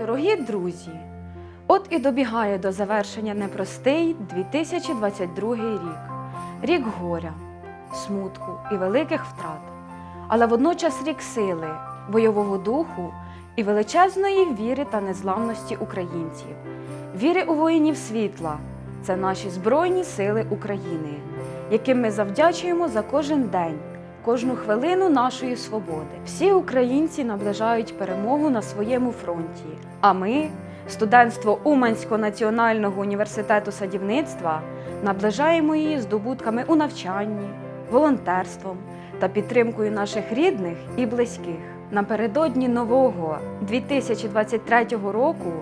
Дорогі друзі, от і добігає до завершення непростий 2022 рік, рік горя, смутку і великих втрат, але водночас рік сили, бойового духу і величезної віри та незламності українців, віри у воїнів світла це наші Збройні Сили України, яким ми завдячуємо за кожен день кожну хвилину нашої свободи. Всі українці наближають перемогу на своєму фронті. А ми, студентство Уманського національного університету садівництва, наближаємо її здобутками у навчанні, волонтерством та підтримкою наших рідних і близьких. Напередодні нового 2023 року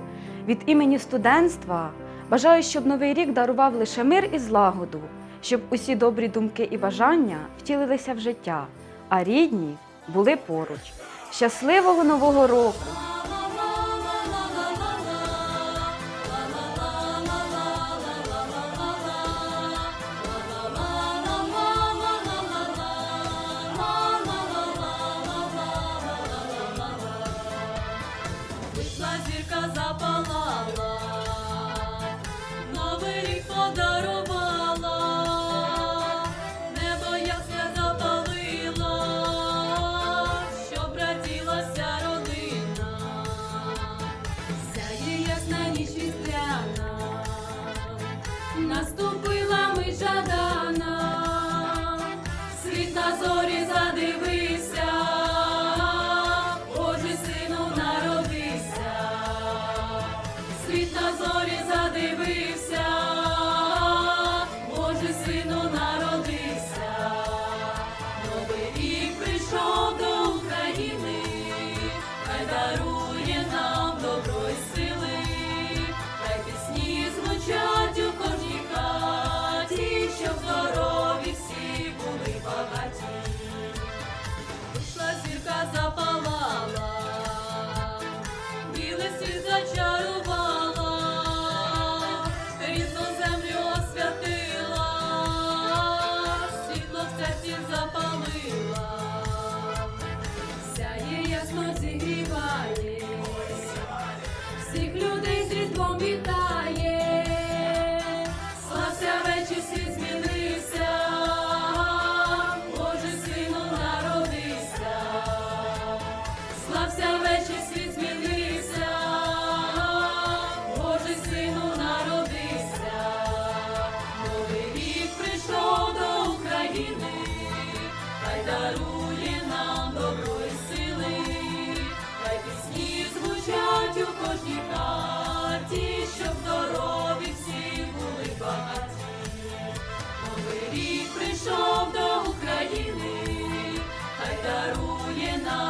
від імені студентства бажаю, щоб новий рік дарував лише мир і злагоду, щоб усі добрі думки і бажання втілилися в життя, а рідні були поруч. Щасливого нового року! Наступила ми жадана, світ на зорі задивився, Божий сину народився, світ на зорі задивився, Божий сину народився, новий рік 别闹